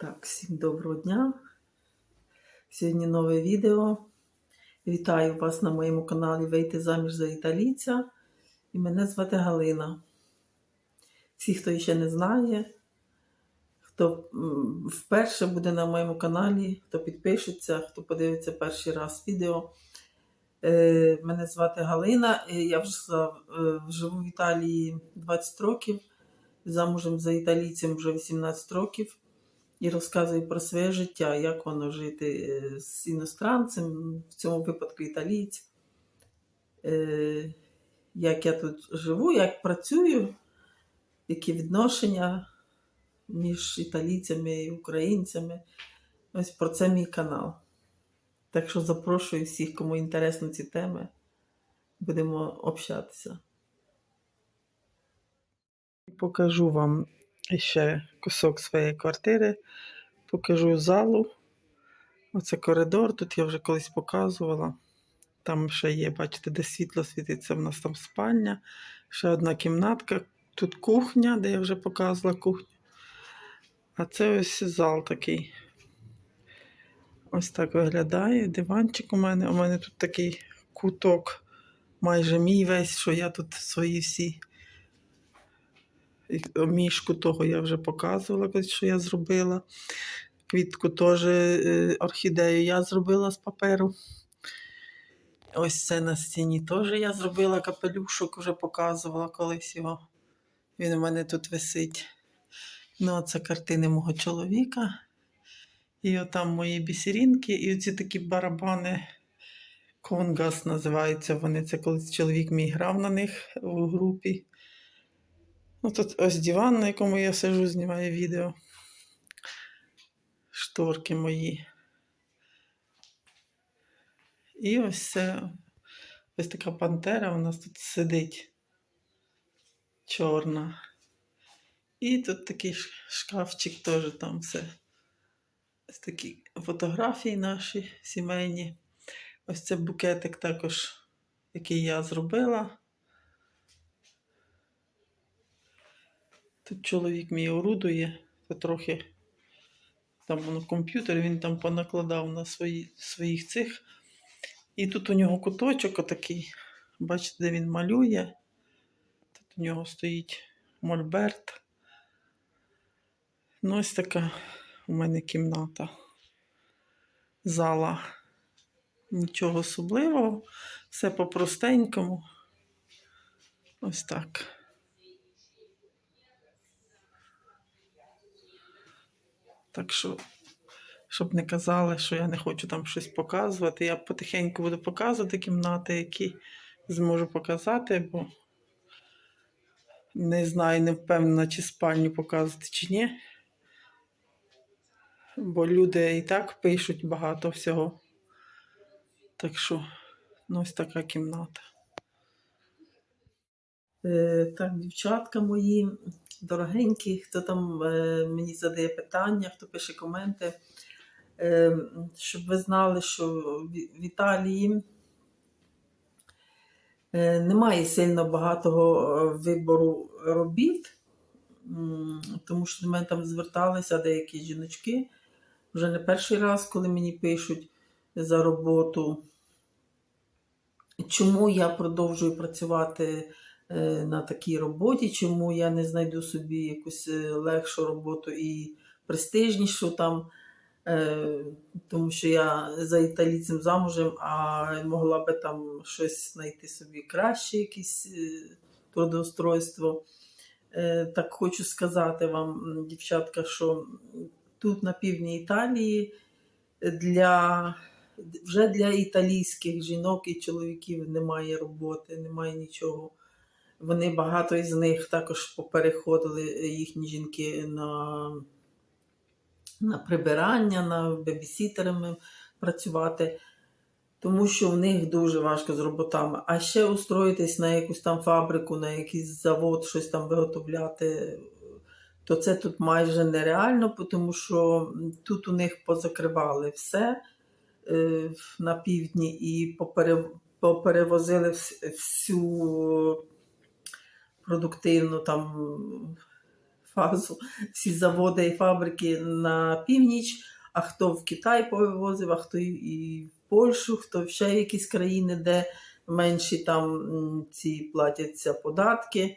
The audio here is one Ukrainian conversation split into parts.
Так, всім доброго дня. Сьогодні нове відео. Вітаю вас на моєму каналі Вийти заміж за італійця. І мене звати Галина. Всі, хто ще не знає, хто вперше буде на моєму каналі, хто підпишеться, хто подивиться перший раз відео. Е, Мене звати Галина. Я вже е, живу в Італії 20 років, замужем за італійцем вже 18 років і розказую про своє життя, як воно жити е, з іностранцем, в цьому випадку італійцем, Е, як я тут живу, як працюю, які відношення між італійцями і українцями. Ось про це мій канал. Так що запрошую всіх, кому інтересні ці теми, будемо общатися. Покажу вам ще кусок своєї квартири, покажу залу. Оце коридор, тут я вже колись показувала. Там ще є, бачите, де світло світиться, в нас там спальня, ще одна кімнатка, тут кухня, де я вже показувала кухню. А це ось зал такий. Ось так виглядає. Диванчик у мене. У мене тут такий куток, майже мій весь, що я тут свої всі. І Мішку того я вже показувала, що я зробила. Квітку теж е, орхідею я зробила з паперу. Ось це на стіні теж я зробила капелюшок, вже показувала колись його. Він у мене тут висить. Ну, а це картини мого чоловіка. І отам мої бісерінки, і оці такі барабани. Конгас називаються вони. Це колись чоловік мій грав на них у групі. Ну, тут ось диван, на якому я сижу, знімаю відео. Шторки мої. І ось це ось така пантера у нас тут сидить. Чорна. І тут такий шкафчик теж там все. Ось такі фотографії наші сімейні. Ось це букетик також, який я зробила. Тут чоловік мій орудує, це трохи там воно комп'ютер, він там понакладав на свої, своїх цих. І тут у нього куточок отакий. Бачите, де він малює. Тут у нього стоїть мольберт. Ну, ось така у мене кімната. Зала. Нічого особливого. Все по-простенькому. Ось так. Так що, щоб не казали, що я не хочу там щось показувати, я потихеньку буду показувати кімнати, які зможу показати, бо не знаю, не впевнена, чи спальню показувати, чи ні. Бо люди і так пишуть багато всього. Так що, ну, ось така кімната. Е, так, дівчатка мої, дорогенькі, хто там е, мені задає питання, хто пише коменти, е, щоб ви знали, що в Італії е, немає сильно багатого вибору робіт, тому що до мене там зверталися деякі жіночки. Вже не перший раз, коли мені пишуть за роботу. Чому я продовжую працювати на такій роботі, чому я не знайду собі якусь е, легшу роботу і престижнішу там, е, тому що я за італійцем замужем, а могла би там щось знайти собі краще, якесь е, трудоустройство. Е, Так хочу сказати вам, дівчатка, що тут на півдні Італії для вже для італійських жінок і чоловіків немає роботи, немає нічого. Вони багато із них також попереходили їхні жінки на, на прибирання, на бебісітерами працювати, тому що в них дуже важко з роботами. А ще устроїтись на якусь там фабрику, на якийсь завод, щось там виготовляти, то це тут майже нереально, тому що тут у них позакривали все е, на півдні і попере, поперевозили всю продуктивну там фазу. всі заводи і фабрики на північ, а хто в Китай повивозив, а хто і- в Польщу, хто ще в якісь країни, де менші там ці платяться податки.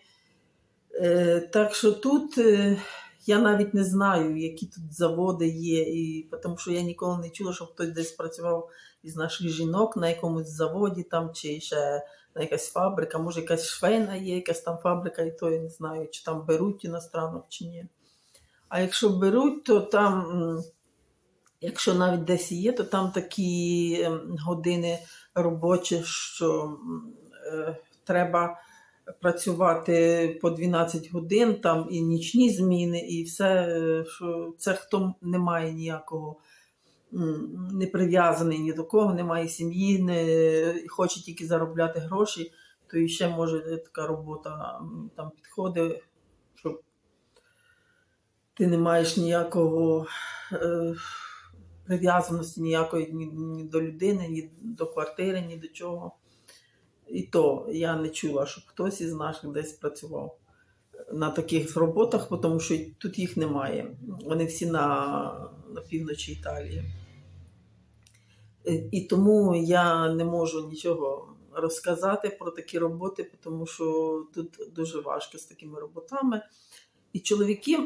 Е, Так що тут е, я навіть не знаю, які тут заводи є, і, тому що я ніколи не чула, щоб хтось десь працював із наших жінок на якомусь заводі там, чи ще на якась фабрика, може якась швейна є, якась там фабрика, і то я не знаю, чи там беруть іностранок чи ні. А якщо беруть, то там, якщо навіть десь є, то там такі години робочі, що е, треба працювати по 12 годин, там і нічні зміни, і все, що це хто не має ніякого, не прив'язаний ні до кого, не має сім'ї, не хоче тільки заробляти гроші, то і ще може така робота там підходить, щоб ти не маєш ніякого е, прив'язаності ніякої ні, ні до людини, ні до квартири, ні до чого. І то я не чула, щоб хтось із наших десь працював на таких роботах, тому що тут їх немає. Вони всі на, на півночі Італії. І тому я не можу нічого розказати про такі роботи, тому що тут дуже важко з такими роботами. І чоловіки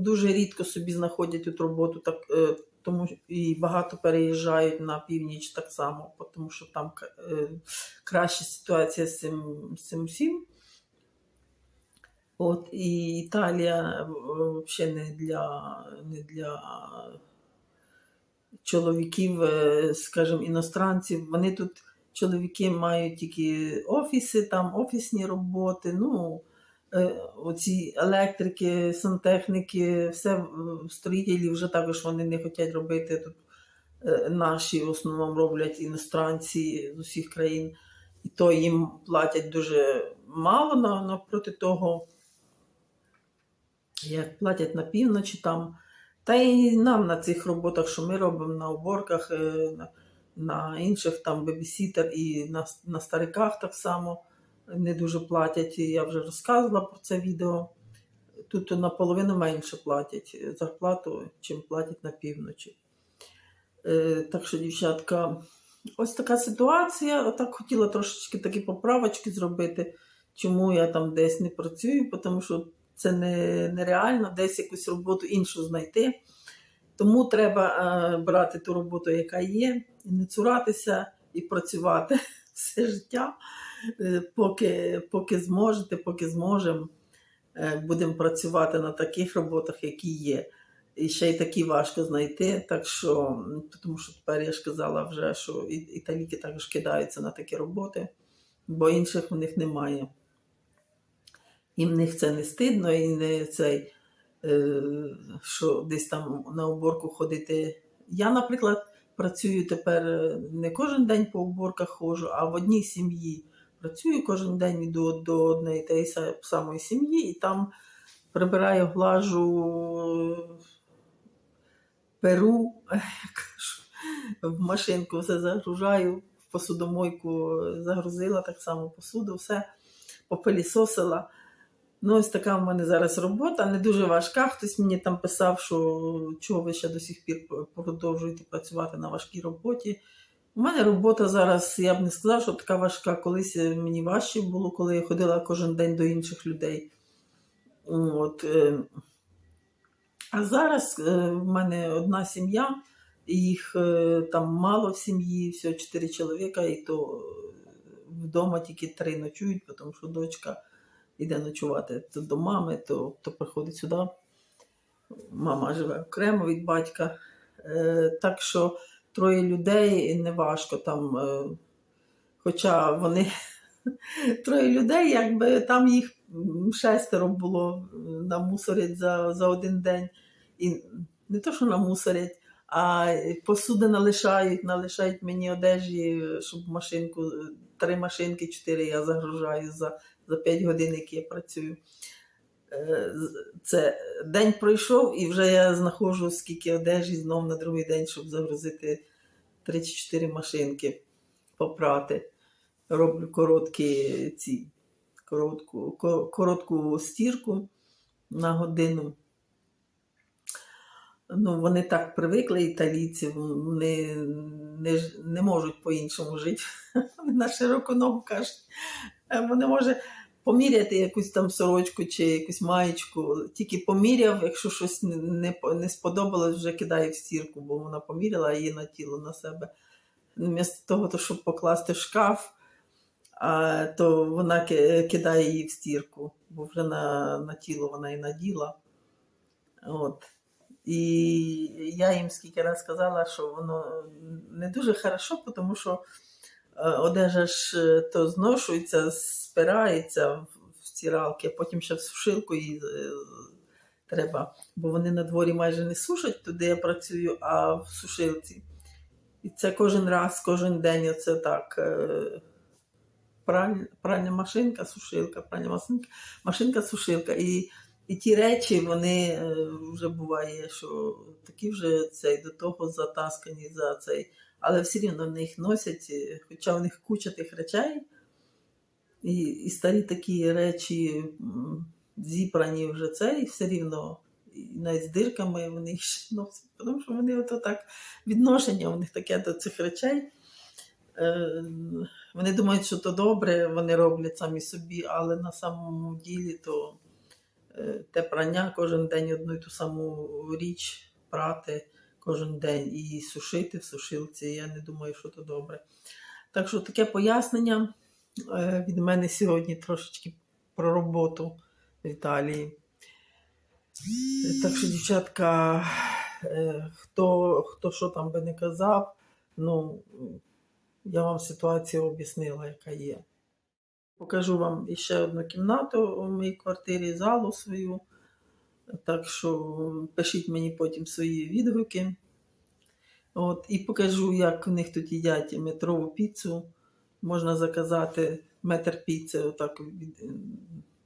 дуже рідко собі знаходять тут роботу, так, е, тому і багато переїжджають на північ так само, тому що там е, краща ситуація з цим, з цим всім. От, і Італія взагалі не для, не для чоловіків, е, скажімо, іностранців. Вони тут, чоловіки, мають тільки офіси, там офісні роботи. ну, е, Оці електрики, сантехніки, все е, строїтелі вже також вони не хочуть робити тут. е, Наші в основному роблять іностранці з усіх країн, і то їм платять дуже мало на- напроти того, як платять на півночі там. Та й нам на цих роботах, що ми робимо на уборках, е, на інших там бебісітер і на, на стариках так само не дуже платять. Я вже розказувала про це відео. Тут наполовину менше платять зарплату, чим платять на півночі. Е, Так що, дівчатка, ось така ситуація. Отак хотіла трошечки такі поправочки зробити, чому я там десь не працюю, тому що це не, нереально десь якусь роботу іншу знайти. Тому треба е, брати ту роботу, яка є, не цуратися і працювати все життя, поки, поки зможете, поки зможемо. Е, будемо працювати на таких роботах, які є. І ще й такі важко знайти. Так що, тому що тепер я ж казала вже, що італійки також кидаються на такі роботи, бо інших в них немає. І в них це не стидно, і не цей, е, що десь там на уборку ходити. Я, наприклад, працюю тепер е, не кожен день по уборках ходжу, а в одній сім'ї. Працюю кожен день йду до однієї са- самої сім'ї, і там прибираю, глажу, перу, в машинку все загружаю, в посудомойку загрузила так само посуду, все попилісосила. Ну, ось така в мене зараз робота, не дуже важка. Хтось мені там писав, що чого ви ще до сих пір продовжуєте працювати на важкій роботі. У мене робота зараз, я б не сказала, що така важка. Колись мені важче було, коли я ходила кожен день до інших людей. От, е, а зараз е, в мене одна сім'я, їх е, там мало в сім'ї, всього чотири чоловіка, і то е, вдома тільки три ночують, тому що дочка йде ночувати то до мами, то, то приходить сюди. Мама живе окремо від батька. Е, так що троє людей не важко там. Е, хоча вони троє людей, якби там їх шестеро було намусорять за, за один день. І не то, що намусорять, а посуди налишають, налишають мені одежі, щоб машинку, три машинки, чотири я загружаю за, за 5 годин, які я працюю. Е, Це день пройшов, і вже я знаходжу скільки одежі знов на другий день, щоб загрузити 3-4 машинки попрати. Роблю короткі ці, коротку, коротку стірку. на годину. Ну, вони так привикли, італійці, вони не, не можуть по-іншому жити. Вони на широку ногу кажуть. Е, Вони може поміряти якусь там сорочку чи якусь маєчку. Тільки поміряв, якщо щось не, не, не сподобалось, вже кидає в стірку, бо вона поміряла її на тіло на себе. Вмісто того, то, щоб покласти в шкаф, а, то вона кидає її в стірку, бо вже на, на тіло вона і наділа. От. І я їм скільки раз сказала, що воно не дуже хорошо, тому що е, одежа ж е, то зношується, спирається в в стиралки, а потім ще в сушилку її е, треба, бо вони на дворі майже не сушать, туди я працюю, а в сушилці. І це кожен раз, кожен день оце так. е, Пральня, пральня машинка, сушилка, пральня машинка, машинка, сушилка. І, і ті речі, вони е, вже буває, що такі вже цей, до того затаскані за цей. Але все рівно в них носять, хоча в них куча тих речей, і, і старі такі речі зібрані вже цей, все рівно і навіть з дирками вони їх ще носять, тому що вони ото так відношення у них таке до цих речей. Е, Вони думають, що то добре, вони роблять самі собі, але на самому ділі то е, те прання кожен день одну і ту саму річ прати кожен день і сушити в сушилці. Я не думаю, що то добре. Так що таке пояснення від мене сьогодні трошечки про роботу в Італії. Е, Так що, дівчатка, е, хто, хто що там би не казав, ну, я вам ситуацію об'яснила, яка є. Покажу вам ще одну кімнату у моїй квартирі, залу свою. Так що пишіть мені потім свої відгуки. От, і покажу, як в них тут їдять метрову піцу. Можна заказати метр піци, отак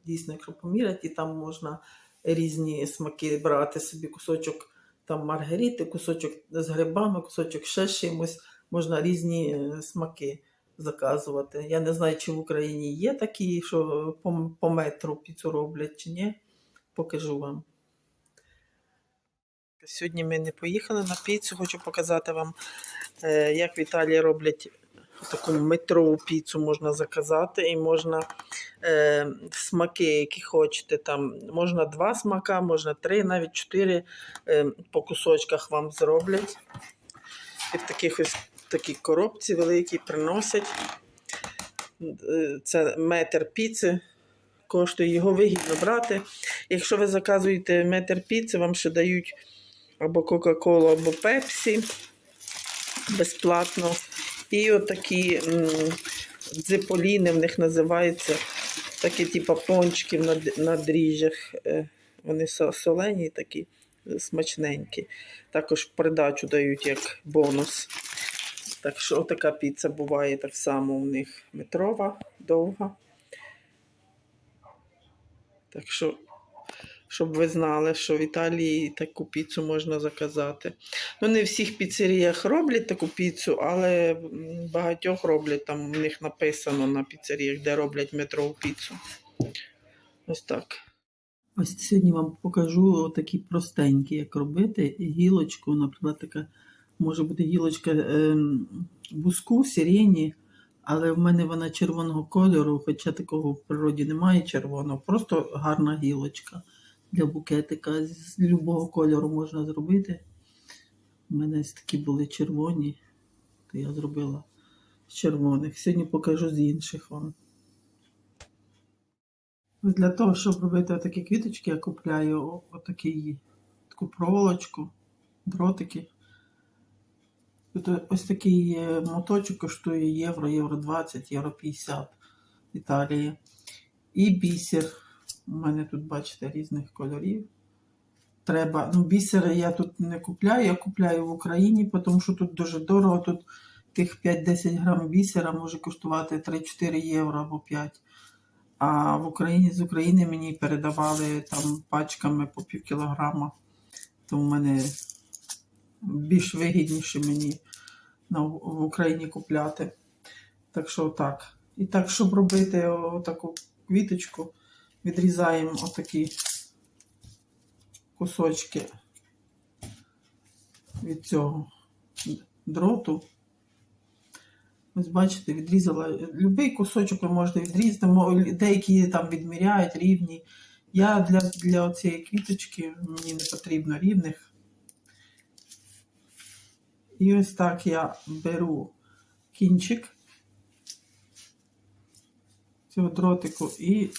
дійсно, якщо поміряти, і там можна різні смаки брати собі кусочок там маргарити, кусочок з грибами, кусочок ще чимось. Можна різні е, смаки заказувати. Я не знаю, чи в Україні є такі, що по, по метру піцу роблять, чи ні. Покажу вам. Сьогодні ми не поїхали на піцу. Хочу показати вам, е, як в Італії роблять таку метрову піцу можна заказати, і можна е, смаки, які хочете. Там можна два смака, можна три, навіть чотири е, по кусочках вам зроблять. І в таких ось такій коробці великій приносять. Е, Це метр піци. Коштує його вигідно брати. Якщо ви заказуєте метр піци, вам ще дають або Кока-Колу, або Пепсі безплатно. І отакі м, дзиполіни в них називаються. Такі, типу, пончики на, на дріжджах. Е, Вони солені такі, е, смачненькі. Також придачу дають як бонус. Так що така піца буває так само у них метрова, довга. Так що, щоб ви знали, що в Італії таку піцу можна заказати. Ну, не всіх піцеріях роблять таку піцу, але багатьох роблять, там у них написано на піцеріях, де роблять метрову піцу. Ось так. Ось сьогодні вам покажу такі простенькі, як робити. Гілочку, наприклад, така може бути гілочка ем, буску, сирені, але в мене вона червоного кольору, хоча такого в природі немає червоного, просто гарна гілочка для букетика. З любого кольору можна зробити. У мене такі були червоні, то я зробила з червоних. Сьогодні покажу з інших вам. Для того, щоб робити такі квіточки, я купляю о- отакий, таку проволочку, дротики. Тут ось такий моточок коштує євро, євро 20, євро 50 в Італії. І бісер. У мене тут, бачите, різних кольорів. Треба. Ну, бісер я тут не купляю, я купляю в Україні, тому що тут дуже дорого. Тут тих 5-10 грам бісера може коштувати 3-4 євро або 5. А в Україні з України мені передавали там пачками по пів кілограма. То в мене більш вигідніше мені в Україні купляти. Так що так. І так, щоб робити таку квіточку, відрізаємо отакі кусочки від цього дроту. Ось бачите, відрізала. Любий кусочок ви можете відрізати, деякі там відміряють рівні. Я для, для цієї квіточки мені не потрібно рівних. І ось так я беру кінчик цього дротику і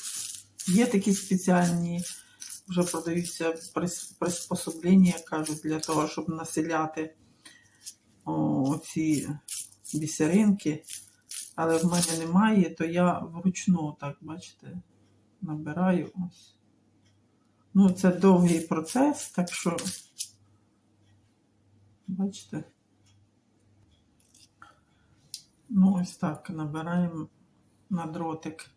є такі спеціальні, вже продаються прис- приспособлення, кажуть, для того, щоб населяти ці бісеринки. Але в мене немає, то я вручну, так, бачите, набираю ось. Ну, це довгий процес, так що, бачите. Ну, ось так набираємо на дротик.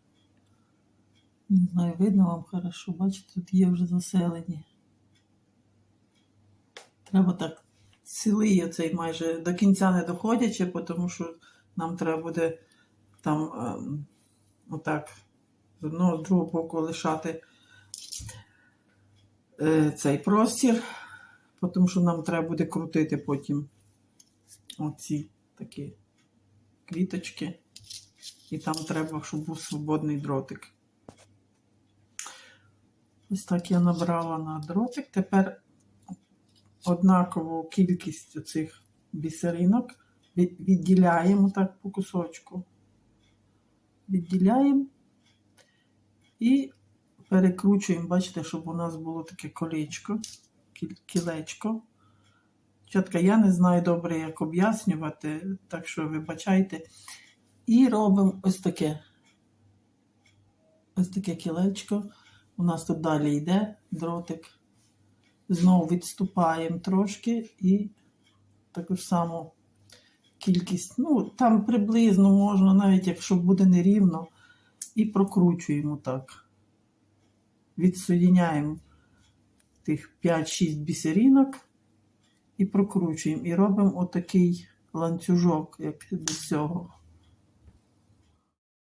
Не знаю, видно вам хорошо, бачите, тут є вже заселені. Треба так цілий оцей майже до кінця не доходячи, тому що нам треба буде там ем, отак з одного з другого боку лишати е, цей простір, тому що нам треба буде крутити потім оці такі квіточки. І там треба, щоб був свободний дротик. Ось так я набрала на дротик. Тепер однакову кількість цих бісеринок відділяємо так по кусочку. Відділяємо і перекручуємо, бачите, щоб у нас було таке колечко, кілечко. Чітко, я не знаю добре, як об'яснювати, так що вибачайте. І робимо ось таке. Ось таке кілечко. У нас тут далі йде дротик. Знову відступаємо трошки і таку ж саму кількість. Ну, там приблизно можна, навіть якщо буде нерівно, і прокручуємо так. Відсоєняємо тих 5-6 бісерінок і прокручуємо. І робимо отакий ланцюжок, як до цього.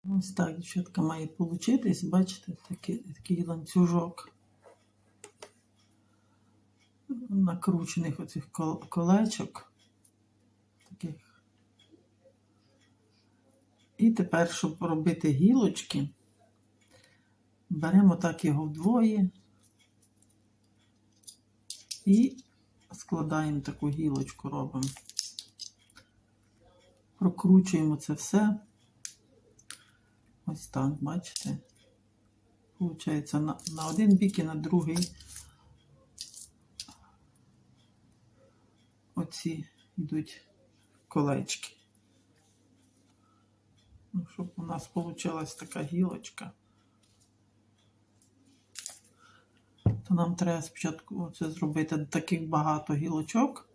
Ось так, дівчатка, має получитись, бачите, такий, такий ланцюжок накручених оцих колечок. Таких. І тепер, щоб робити гілочки, беремо так його вдвоє і складаємо таку гілочку, робимо. Прокручуємо це все. Ось так, бачите? Получається на, на один бік і на другий. Оці йдуть колечки. Ну, щоб у нас вийшла така гілочка. То нам треба спочатку це зробити таких багато гілочок.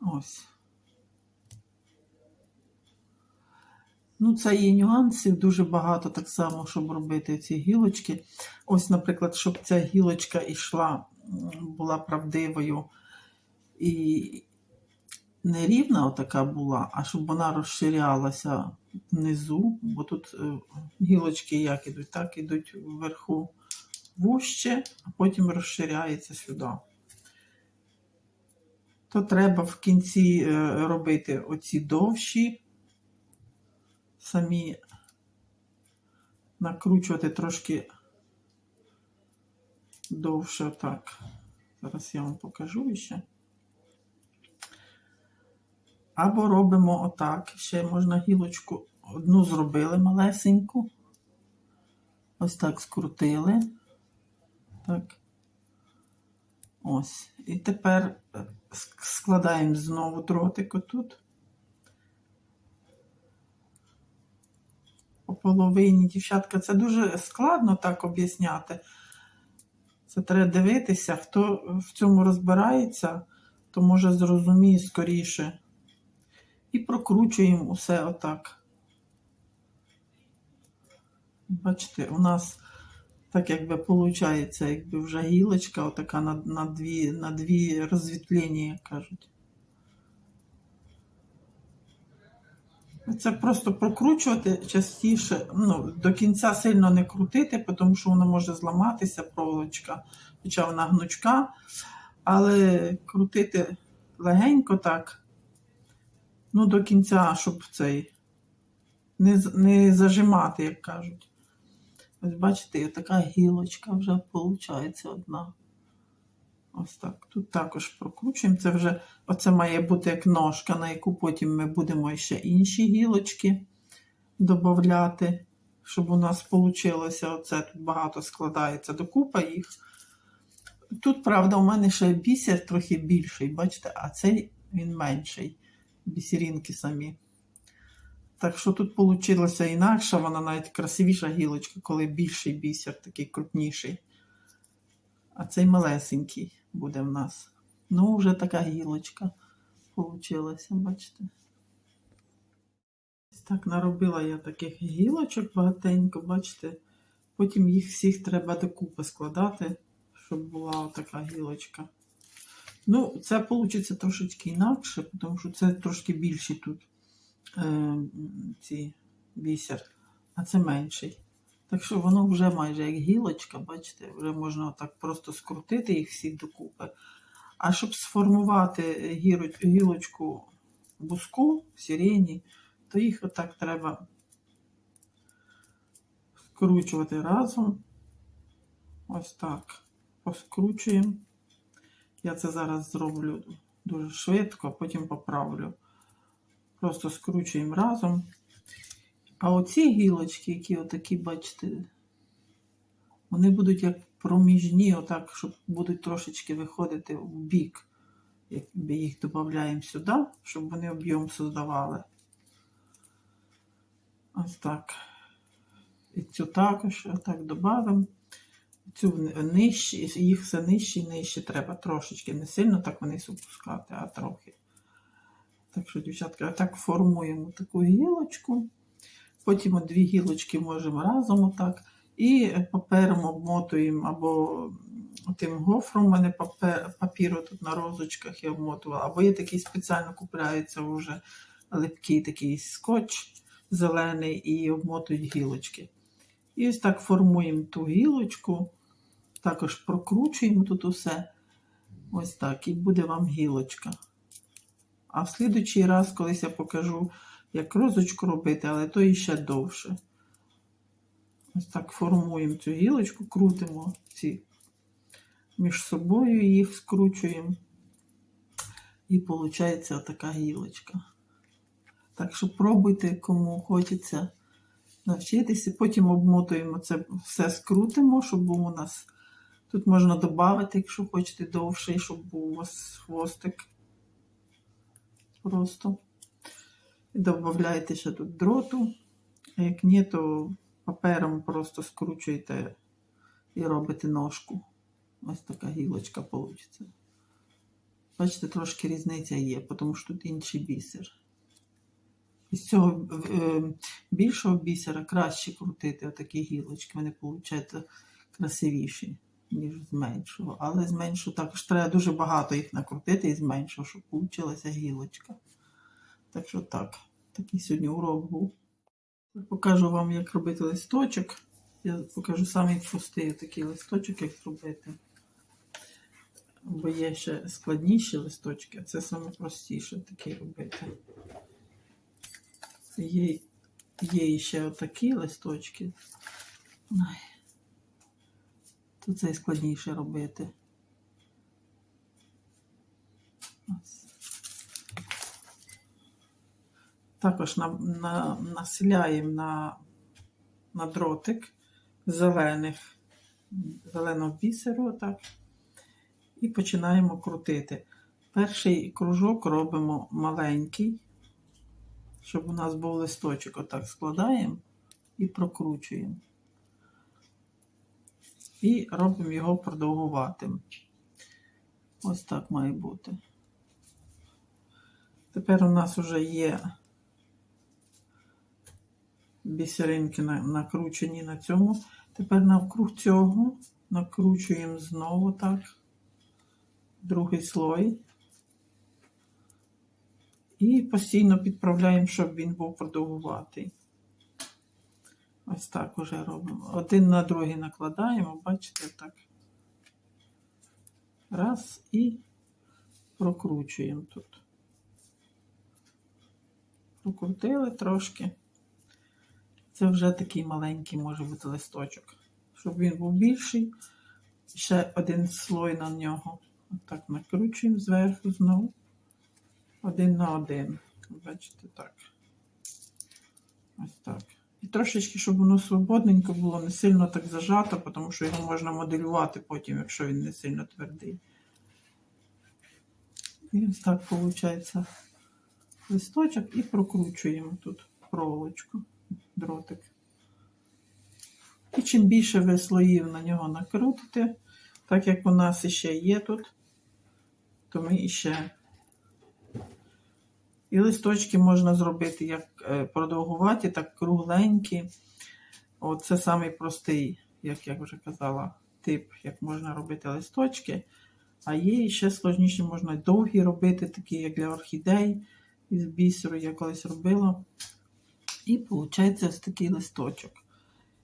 Ось. Ну, це є нюансів дуже багато так само, щоб робити ці гілочки. Ось, наприклад, щоб ця гілочка йшла, була правдивою і не рівна отака була, а щоб вона розширялася внизу, бо тут е, гілочки як ідуть, так ідуть вверху вужче, а потім розширяється сюди. То треба в кінці е, робити оці довші самі накручувати трошки довше так. Зараз я вам покажу ще. Або робимо отак. Ще можна гілочку одну зробили малесеньку. Ось так скрутили. Так. Ось. І тепер складаємо знову дротик отут. По половині, дівчатка, це дуже складно так об'ясняти. Це треба дивитися, хто в цьому розбирається, то може зрозуміє скоріше. І прокручуємо усе отак. Бачите, у нас так якби виходить, якби вже гілочка, отака на, на, дві, на дві розвітлення, кажуть. Це просто прокручувати частіше, ну, до кінця сильно не крутити, тому що воно може зламатися, проволочка, хоча вона гнучка, але крутити легенько так, ну, до кінця, щоб цей не, не зажимати, як кажуть. Ось бачите, така гілочка вже виходить одна. Ось так. Тут також прокручуємо. Це вже оце має бути як ножка, на яку потім ми будемо ще інші гілочки додати, щоб у нас вийшло. Оце тут багато складається докупи їх. Тут, правда, у мене ще бісер трохи більший, бачите, а цей він менший. Бісерінки самі. Так що тут вийшло інакше, вона навіть красивіша гілочка, коли більший бісер, такий крупніший. А цей малесенький буде в нас. Ну, вже така гілочка получилася, бачите. Так наробила я таких гілочок багатенько, бачите. Потім їх всіх треба докупи складати, щоб була така гілочка. Ну, це вийде трошечки інакше, тому що це трошки більші тут е, ці бісер, а це менший. Так що воно вже майже як гілочка, бачите, вже можна отак просто скрутити їх всі докупи. А щоб сформувати гілочку буску, сирені, то їх отак треба скручувати разом. Ось так. Поскручуємо. Я це зараз зроблю дуже швидко, потім поправлю. Просто скручуємо разом. А оці гілочки, які отакі, бачите, вони будуть як проміжні, отак, щоб будуть трошечки виходити в бік. Якби їх додаємо сюди, щоб вони об'єм создавали. Ось так. І цю також отак додамо. Цю нижче, їх все нижче і нижче треба трошечки. Не сильно так вони опускати, а трохи. Так що, дівчатка, так формуємо таку гілочку. Потім дві гілочки можемо разом отак. І папером обмотуємо або тим гофром, у мене папер, папіру тут на розочках я обмотувала, або є такий спеціально купляється вже липкий такий скотч зелений і обмотують гілочки. І ось так формуємо ту гілочку, також прокручуємо тут усе. Ось так, і буде вам гілочка. А в слідучий раз, колись я покажу, як розочку робити, але то іще довше. Ось так формуємо цю гілочку, крутимо ці між собою, їх скручуємо. І виходить така гілочка. Так що пробуйте, кому хочеться навчитися. Потім обмотуємо це все скрутимо, щоб був у нас. Тут можна додати, якщо хочете довший, щоб був у вас хвостик. Просто. І додаєте ще тут дроту. А як ні, то папером просто скручуєте і робите ножку. Ось така гілочка вийде. Бачите, трошки різниця є, тому що тут інший бісер. Із цього е, більшого бісера краще крутити отакі гілочки. Вони виходять красивіші, ніж з меншого. Але з меншого також треба дуже багато їх накрутити і з меншого, щоб вийшла гілочка. Так що так, такий сьогодні урок був. Покажу вам, як робити листочок. Я покажу самий простий такий листочок, як зробити. Бо є ще складніші листочки, а це саме простіше такий робити. Є, є ще отакі листочки. Ай. То це складніше робити. Ось. Також на, на, населяємо на, на дротик зелених, зеленого бісеру, так, і починаємо крутити. Перший кружок робимо маленький, щоб у нас був листочок. Отак складаємо і прокручуємо. І робимо його продовгуватим. Ось так має бути. Тепер у нас вже є бісеринки на- накручені на цьому. Тепер навкруг цього накручуємо знову так. Другий слой. І постійно підправляємо, щоб він був продовгуватий. Ось так уже робимо. Один на другий накладаємо, бачите, так. Раз і прокручуємо тут. Прокрутили трошки. Це вже такий маленький може бути листочок. Щоб він був більший, ще один слой на нього. Отак накручуємо зверху знову. Один на один. Бачите, так. Ось так. І трошечки, щоб воно свободненько було, не сильно так зажато, тому що його можна моделювати потім, якщо він не сильно твердий. І ось так виходить листочок і прокручуємо тут проволочку, дротик. І чим більше ви слоїв на нього накрутите, так як у нас ще є тут, то ми іще. І листочки можна зробити як е, продовгуваті, так кругленькі. От це самий простий, як я вже казала, тип, як можна робити листочки. А є ще сложніші, можна довгі робити, такі як для орхідей із бісеру я колись робила. І виходить ось такий листочок.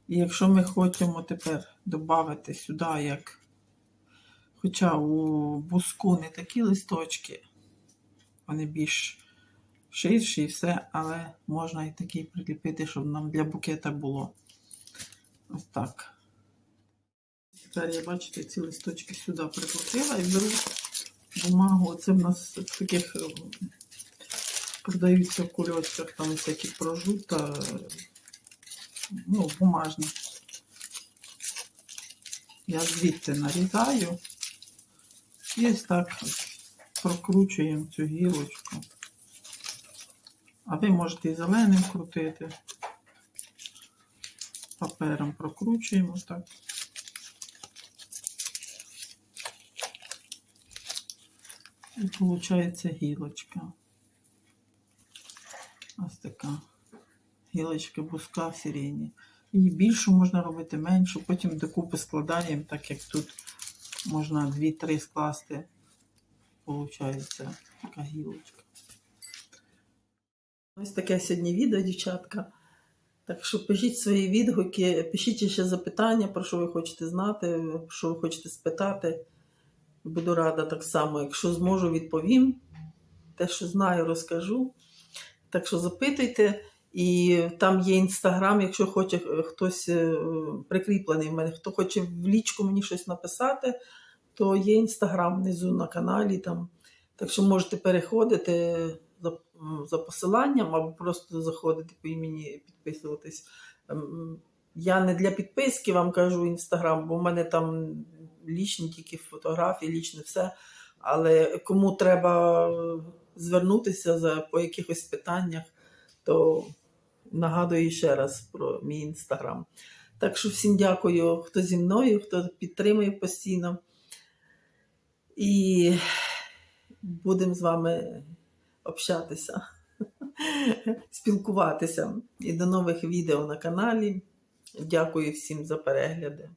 І якщо ми хочемо тепер додати сюди, як, хоча у буску не такі листочки, вони більш ширші і все, але можна і такий приліпити, щоб нам для букета було. Ось так. Тепер я бачите, ці листочки сюди прикрутила і беру бумагу. Це в нас в таких продаються в кульочках, там всякі прожута, ну, бумажні. Я звідти нарізаю і ось так прокручуємо цю гілочку. А ви можете і зеленим крутити. Папером прокручуємо так. І виходить гілочка. Ось така гілочка буска сирені. Її більшу можна робити меншу, потім докупи складаємо, так як тут можна 2-3 скласти. Получається така гілочка. Ось таке сьогодні відео, дівчатка. Так що пишіть свої відгуки, пишіть ще запитання, про що ви хочете знати, що ви хочете спитати. Буду рада так само, якщо зможу, відповім. Те, що знаю, розкажу. Так що запитуйте. І там є інстаграм, якщо хоче хтось е, прикріплений в мене, хто хоче в лічку мені щось написати, то є інстаграм внизу на каналі. Там. Так що можете переходити за, за посиланням або просто заходити по імені, підписуватись. Ем, Я не для підписки вам кажу інстаграм, бо в мене там лічні тільки фотографії, лічне все. Але кому треба звернутися за, по якихось питаннях, то нагадую ще раз про мій інстаграм. Так що всім дякую, хто зі мною, хто підтримує постійно. І будемо з вами общатися, спілкуватися. І до нових відео на каналі. Дякую всім за перегляди.